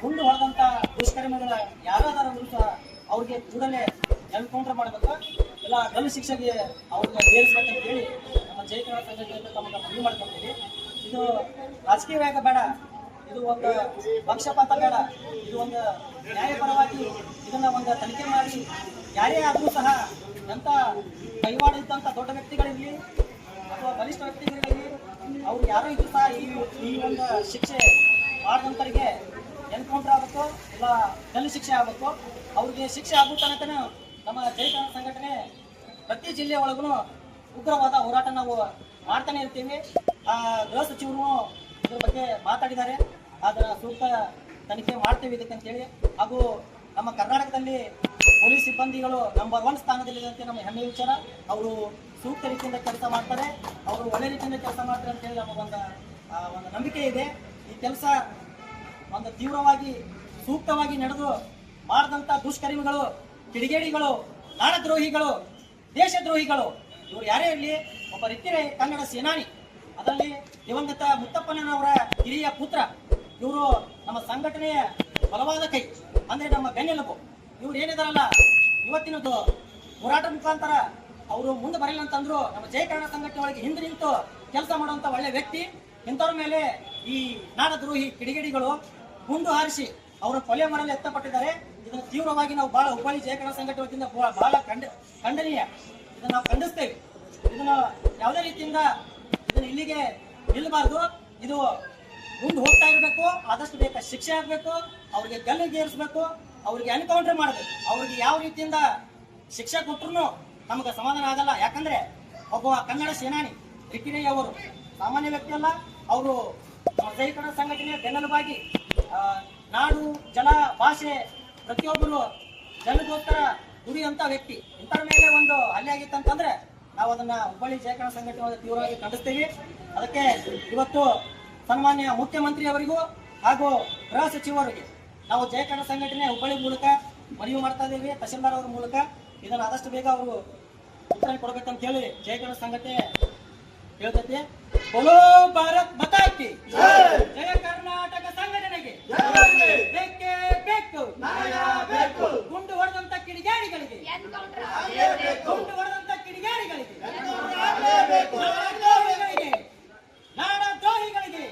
ಗುಂಡು ಹೊಡೆದಂತ ದುಷ್ಕರ್ಮಿಗಳ ಯಾರಾದರೂ ಸಹ ಅವ್ರಿಗೆ ಕೂಡಲೇ ಎನ್ಕೌಂಟರ್ ಮಾಡಬೇಕು. ಇಲ್ಲ ಗಲ್ಲು ಶಿಕ್ಷೆಗೆ ಅವ್ರಿಗೆ ಅಂತ ಹೇಳಿ ನಮ್ಮ ಜೈ ಕನ್ನಡ ಸಂಘಟನೆಯಿಂದ ತಮಗೆ ಮನವಿ ಮಾಡ್ಕೊತೀವಿ ಇದು ರಾಜಕೀಯ ವೇಗ ಬೇಡ. ಇದು ಒಂದು ಪಕ್ಷಪಾತ ಬೇಡ. ಇದು ಒಂದು ನ್ಯಾಯಪರವಾಗಿ ಇದನ್ನ ಒಂದು ತನಿಖೆ ಮಾಡಿ ಯಾರೇ ಆದರೂ ಸಹ ಎಂತ ಕೈವಾಡ ಇದ್ದಂಥ ದೊಡ್ಡ ವ್ಯಕ್ತಿಗಳಿರಲಿ ಅಥವಾ ಬಲಿಷ್ಠ ವ್ಯಕ್ತಿಗಳಿರಲಿ, ಅವ್ರು ಯಾರೋ ಇದ್ರು ಸಹ ಈ ಈ ಒಂದು ಶಿಕ್ಷೆ ಮಾಡಿದಂಥವ್ರಿಗೆ ಎನ್ಕೌಂಟರ್ ಆಗಬೇಕು ಇಲ್ಲ ಗಲ್ಲು ಶಿಕ್ಷೆ ಆಗಬೇಕು, ಅವ್ರಿಗೆ ಶಿಕ್ಷೆ ಆಗೋ ತನಕನೂ ನಮ್ಮ ಜೈ ಸಂಘಟನೆ ಪ್ರತಿ ಜಿಲ್ಲೆ ಒಳಗೂ ಉಗ್ರವಾದ ಹೋರಾಟ ನಾವು ಮಾಡ್ತಾನೆ ಇರ್ತೀವಿ. ಆ ಗೃಹ ಸಚಿವರು ಇದ್ರ ಬಗ್ಗೆ ಮಾತಾಡಿದ್ದಾರೆ. ಅದರ ಸೂಕ್ತ ತನಿಖೆ ಮಾಡ್ತೇವೆ ಇದಕ್ಕೆ ಅಂತೇಳಿ. ಹಾಗೂ ನಮ್ಮ ಕರ್ನಾಟಕದಲ್ಲಿ ಪೊಲೀಸ್ ಸಿಬ್ಬಂದಿಗಳು ನಂಬರ್ ಒನ್ ಅಂತ ನಮ್ಮ ಹೆಮ್ಮೆ ವಿಚಾರ. ಅವರು ಸೂಕ್ತ ರೀತಿಯಿಂದ ಕೆಲಸ ಮಾಡ್ತಾರೆ. ಅವರು ಒಳ್ಳೆ ರೀತಿಯಿಂದ ಕೆಲಸ ಮಾಡ್ತಾರೆ ಅಂತೇಳಿ ನಮಗೊಂದು ಒಂದು ನಂಬಿಕೆ ಇದೆ. ಈ ಕೆಲಸ ಒಂದು ತೀವ್ರವಾಗಿ, ಸೂಕ್ತವಾಗಿ ನಡೆದು ಮಾಡಿದಂಥ ದುಷ್ಕರ್ಮಿಗಳು, ಕಿಡಿಗೇಡಿಗಳು, ನಾಡದ್ರೋಹಿಗಳು, ದೇಶದ್ರೋಹಿಗಳು. ಇವರು ಯಾರೇ ಇರಲಿ, ಒಬ್ಬ ರೀತಿಯ ಕನ್ನಡ ಸೇನಾನಿ. ಅದರಲ್ಲಿ ದಿವಂಗತ ಮುತ್ತಪ್ಪನವರ ಹಿರಿಯ ಪುತ್ರ. ಇವರು ನಮ್ಮ ಸಂಘಟನೆಯ ಬಲವಾದ ಕೈ. ಅಂದ್ರೆ ನಮ್ಮ ಬೆನ್ನೆಲುಬು. ಇವ್ರು ಏನಿದಾರಲ್ಲ, ಇವತ್ತಿನದು ಹೋರಾಟ ಮುಖಾಂತರ ಅವರು ಮುಂದೆ ಬರಲಿಲ್ಲ ಅಂತಂದ್ರು ನಮ್ಮ ಜಯಕರಣ ಸಂಘಟನೆ ಒಳಗೆ ಹಿಂದೆ ನಿಂತು ಕೆಲಸ ಮಾಡುವಂತ ಒಳ್ಳೆ ವ್ಯಕ್ತಿ. ಇಂಥವ್ರ ಮೇಲೆ ಈ ನಾಡದ್ರೋಹಿ, ಕಿಡಿಗೇಡಿಗಳು ಗುಂಡು ಹಾರಿಸಿ ಅವರ ಕೊಲೆ ಮಾಡಲು ಎತ್ತಪಟ್ಟಿದ್ದಾರೆ. ಇದನ್ನು ತೀವ್ರವಾಗಿ ನಾವು ಬಹಳ ಹುಬ್ಬಳ್ಳಿ ಜಯಕರ ಸಂಘಟನೆ ವತಿಯಿಂದ ಬಹಳ ಬಹಳ ಖಂಡ, ಖಂಡನೀಯ. ಇದನ್ನು ನಾವು ಖಂಡಿಸ್ತೇವೆ. ಇದನ್ನು ಯಾವುದೇ ರೀತಿಯಿಂದ ಇದನ್ನು ಇಲ್ಲಿಗೆ ನಿಲ್ಲಬಾರ್ದು. ಇದು ಮುಂದೆ ಹೋಗ್ತಾ ಇರಬೇಕು. ಆದಷ್ಟು ಬೇಗ ಶಿಕ್ಷೆ ಆಗಬೇಕು. ಅವ್ರಿಗೆ ಗಲ್ಲಿಗೆ ಏರಿಸಬೇಕು ಅವ್ರಿಗೆ ಎನ್ಕೌಂಟರ್ ಮಾಡಬೇಕು. ಅವ್ರಿಗೆ ಯಾವ ರೀತಿಯಿಂದ ಶಿಕ್ಷೆ ಕೊಟ್ಟರು ನಮಗೆ ಸಮಾಧಾನ ಆಗಲ್ಲ. ಯಾಕಂದ್ರೆ ಒಬ್ಬ ಕನ್ನಡ ಸೇನಾನಿ ರಿಕ್ಕಿನಯ್ಯ ಅವರು ಸಾಮಾನ್ಯ ವ್ಯಕ್ತಿ ಅಲ್ಲ. ಅವರು ಜೈಕರ ಸಂಘಟನೆಯ ಬೆನ್ನೆಲುಬಾಗಿ ನಾಡು ಜಲ ಭಾಷೆ ಪ್ರತಿಯೊಬ್ಬರು ಜನಗೋಸ್ಕರ ದುಡಿಯುವಂತ ವ್ಯಕ್ತಿ. ಇಂಥರ ಮೇಲೆ ಒಂದು ಹಲ್ಲೆ ಆಗಿತ್ತಂತಂದ್ರೆ ನಾವು ಅದನ್ನ ಹುಬ್ಬಳ್ಳಿ ಜಯಕರಣ ಸಂಘಟನೆ ತೀವ್ರವಾಗಿ ಖಂಡಿಸ್ತೀವಿ. ಅದಕ್ಕೆ ಇವತ್ತು ಸನ್ಮಾನ್ಯ ಮುಖ್ಯಮಂತ್ರಿ ಅವರಿಗೂ ಹಾಗೂ ಗೃಹ ಸಚಿವರಿಗೆ ನಾವು ಜಯಕರಣ ಸಂಘಟನೆ ಹುಬ್ಬಳ್ಳಿ ಮೂಲಕ ಮನವಿ ಮಾಡ್ತಾ ಇದ್ದೀವಿ, ತಹಶೀಲ್ದಾರ್ ಅವರ ಮೂಲಕ. ಇದನ್ನು ಆದಷ್ಟು ಬೇಗ ಅವರು ಉತ್ತರ ಕೊಡ್ಬೇಕಂತ ಹೇಳಿ ಜಯಕರಣ ಸಂಘಟನೆ ಹೇಳ್ತೈತಿ. ಭಾರತ್ ಮತಾಕಿ ಗುಂಡು ದ್ರೋಹಿಗಳಿಗೆ ನಾಡ ದ್ರೋಹಿಗಳಿಗೆ